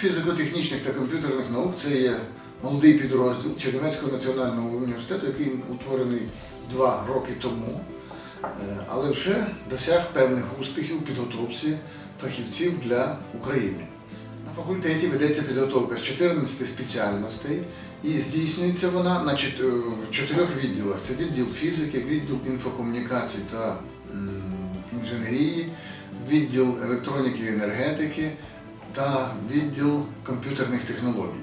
фізико-технічних та комп'ютерних наук це є молодий підрозділ Чернівецького національного університету, який утворений два роки тому, е, але вже досяг певних успіхів у підготовці фахівців для України. На факультеті ведеться підготовка з 14 спеціальностей і здійснюється вона на в чотирьох відділах. Це відділ фізики, відділ інфокомунікацій та інженерії, відділ електроніки і енергетики та відділ комп'ютерних технологій.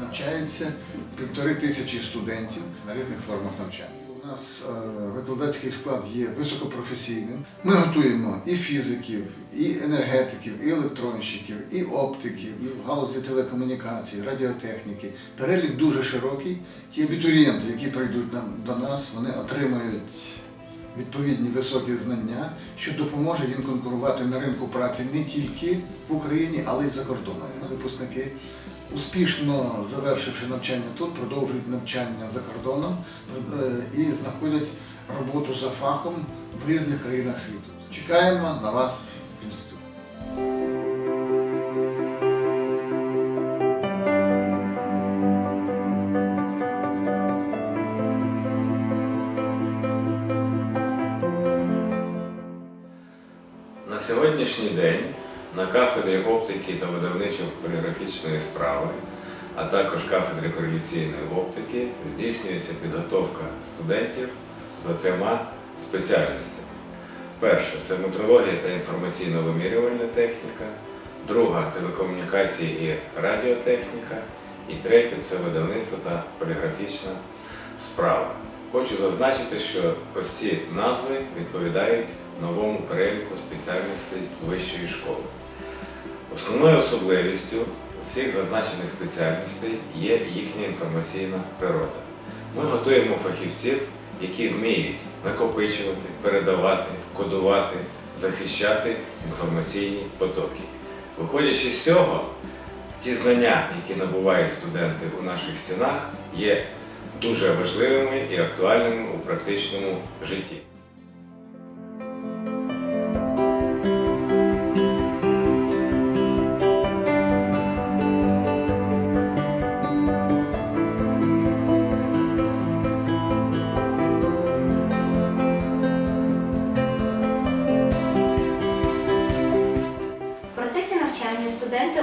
Навчається півтори тисячі студентів на різних формах навчання. У нас е, викладацький склад є високопрофесійним. Ми готуємо і фізиків, і енергетиків, і електронщиків, і оптиків, і в галузі телекомунікацій, радіотехніки. Перелік дуже широкий. Ті абітурієнти, які прийдуть до нас, вони отримають відповідні високі знання, що допоможе їм конкурувати на ринку праці не тільки в Україні, але й за кордоном. Випускники, успішно завершивши навчання тут, продовжують навчання за кордоном е, і знаходять роботу за фахом в різних країнах світу. Чекаємо на вас в інституті. Сьогоднішній день на кафедрі оптики та видавничо-поліграфічної справи, а також кафедрі кореляційної оптики здійснюється підготовка студентів за трьома спеціальностями. Перша це метрологія та інформаційно-вимірювальна техніка, друга телекомунікації і радіотехніка, і третя це видавництво та поліграфічна справа. Хочу зазначити, що ось ці назви відповідають новому переліку спеціальностей вищої школи. Основною особливістю всіх зазначених спеціальностей є їхня інформаційна природа. Ми готуємо фахівців, які вміють накопичувати, передавати, кодувати, захищати інформаційні потоки. Виходячи з цього, ті знання, які набувають студенти у наших стінах, є дуже важливими і актуальними у практичному житті.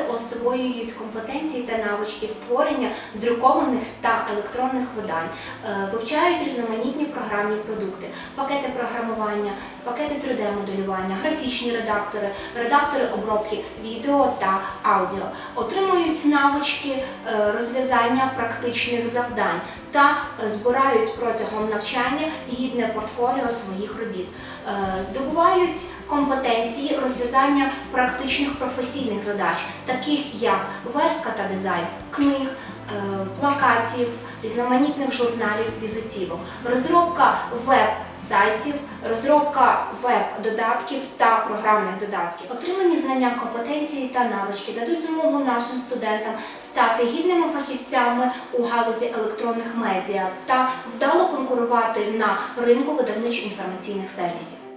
Освоюють компетенції та навички створення друкованих та електронних видань, е, вивчають різноманітні програмні продукти, пакети програмування, пакети 3D-моделювання, графічні редактори, редактори обробки відео та аудіо, отримують навички е, розв'язання практичних завдань та е, збирають протягом навчання гідне портфоліо своїх робіт. Е, Здобувають компетенції розв'язання практичних професійних задач, таких як вестка та дизайн книг, е, плакатів, різноманітних журналів, візитівок, розробка веб-сайтів, розробка веб-додатків та програмних додатків. Отримані знання, компетенції та навички дадуть змогу нашим студентам стати гідними фахівцями у галузі електронних медіа та вдало конкурувати на ринку видавничо інформаційних сервісів.